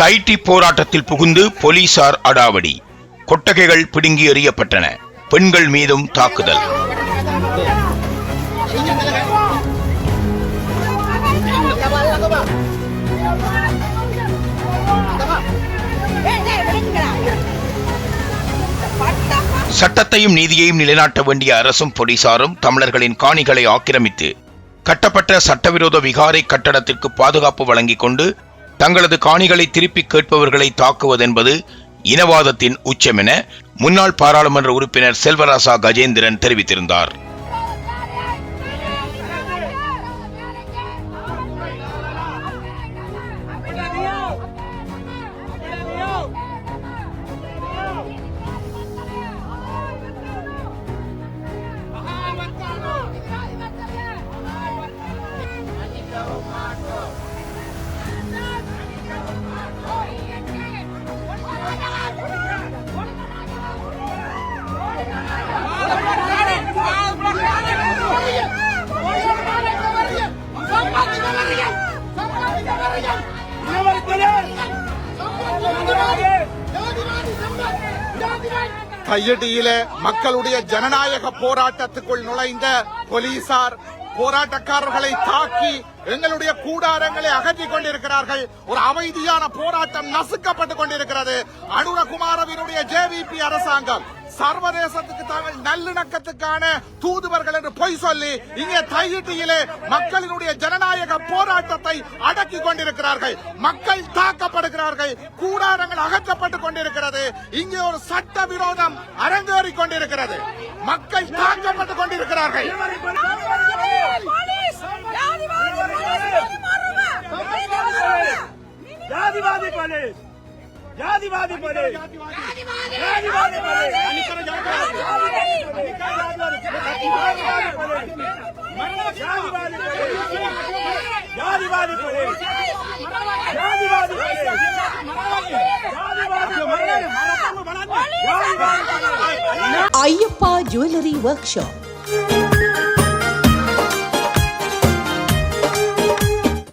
தைட்டி போராட்டத்தில் புகுந்து போலீசார் அடாவடி. கொட்டகைகள் பிடுங்கி எறியப்பட்டன. பெண்கள் மீதும் தாக்குதல். சட்டத்தையும் நீதியையும் நிலைநாட்ட வேண்டிய அரசும் போலீசாரும் தமிழர்களின் காணிகளை ஆக்கிரமித்து கட்டப்பட்ட சட்டவிரோத விகாரை கட்டடத்திற்கு பாதுகாப்பு வழங்கிக் கொண்டு தங்களது காணிகளை திருப்பி கேட்பவர்களை தாக்குவதென்பது இனவாதத்தின் உச்சம் என முன்னாள் பாராளுமன்ற உறுப்பினர் செல்வராசா கஜேந்திரன் தெரிவித்திருந்தார். கையடியிலே மக்களுடைய ஜனநாயக போராட்டத்துக்குள் நுழைந்த போலீசார் போராட்டக்காரர்களை தாக்கி எங்களுடைய கூடாரங்களை அகற்றிக் கொண்டிருக்கிறார்கள். ஒரு அமைதியான போராட்டம் நசுக்கப்பட்டுக் கொண்டிருக்கிறது. அனுரகுமாரவினுடைய ஜேவிபி அரசாங்கம். சர்வதேசத்துக்கு தாங்கள் நல்லிணக்கத்துக்கான தூதுவர்கள் என்று பொய் சொல்லி இங்கே தையிட்டியிலே மக்களினுடைய ஜனநாயக போராட்டத்தை அடக்கி கொண்டிருக்கிறார்கள். மக்கள் தாக்கப்படுகிறார்கள். கூடாரங்கள் அகற்றப்பட்டுக் கொண்டிருக்கிறது. இங்கே ஒரு சட்ட விரோதம் அரங்கேறி கொண்டிருக்கிறது. மக்கள் தாக்கப்பட்டுக் கொண்டிருக்கிறார்கள். ஜாதிவாதி போலீஸ். ஜாதிவாதி போலீஸ். ஜாதிவாதி போலீஸ். Ayyappa jewellery workshop.